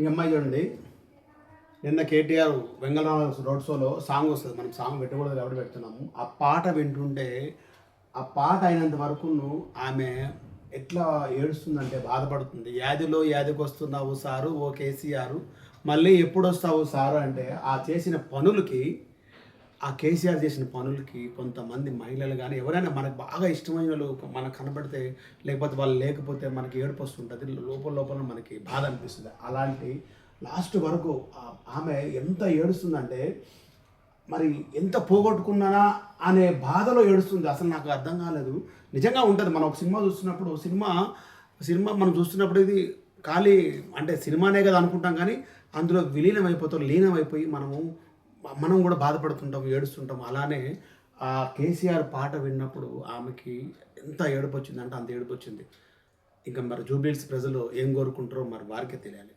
ఈ అమ్మాయి చూడండి. నిన్న కేటీఆర్ వెంగళరామ రోడ్ షోలో సాంగ్ వస్తుంది. మనం సాంగ్ పెట్టకూడదు కాబట్టి పెడుతున్నాము. ఆ పాట వింటుంటే ఆ పాట అయినంత వరకు ఆమె ఎట్లా ఏడుస్తుందంటే బాధపడుతుంది. యాదిలో యాదికి వస్తున్నావు సారు ఓ కేసీఆర్. మళ్ళీ ఎప్పుడు వస్తావు సారు అంటే ఆ చేసిన పనులకి ఆ కేసీఆర్ చేసిన పనులకి కొంతమంది మహిళలు కానీ ఎవరైనా మనకు బాగా ఇష్టమైన మనకు కనబడితే లేకపోతే వాళ్ళు లేకపోతే మనకి ఏడుపు వస్తుంటుంది లోపల లోపల మనకి బాధ అనిపిస్తుంది. అలాంటి లాస్ట్ వరకు ఆమె ఎంత ఏడుస్తుందంటే మరి ఎంత పోగొట్టుకున్నానా అనే బాధలో ఏడుస్తుంది. అసలు నాకు అర్థం కాలేదు. నిజంగా ఉంటుంది. మనం ఒక సినిమా చూస్తున్నప్పుడు సినిమా సినిమా మనం చూస్తున్నప్పుడు ఇది ఖాళీ అంటే సినిమానే కదా అనుకుంటాం కానీ అందులో విలీనం అయిపోతాం లీనం అయిపోయి మనము మనం కూడా బాధపడుతుంటాం ఏడుస్తుంటాం. అలానే ఆ కేసీఆర్ పాట విన్నప్పుడు ఆమెకి ఎంత ఏడుపు వచ్చిందంటే అంత ఏడుపు వచ్చింది ఇంకా మరి జూబిల్స్ ప్రజలు ఏం కోరుకుంటారో మరి వారికే తెలియాలి.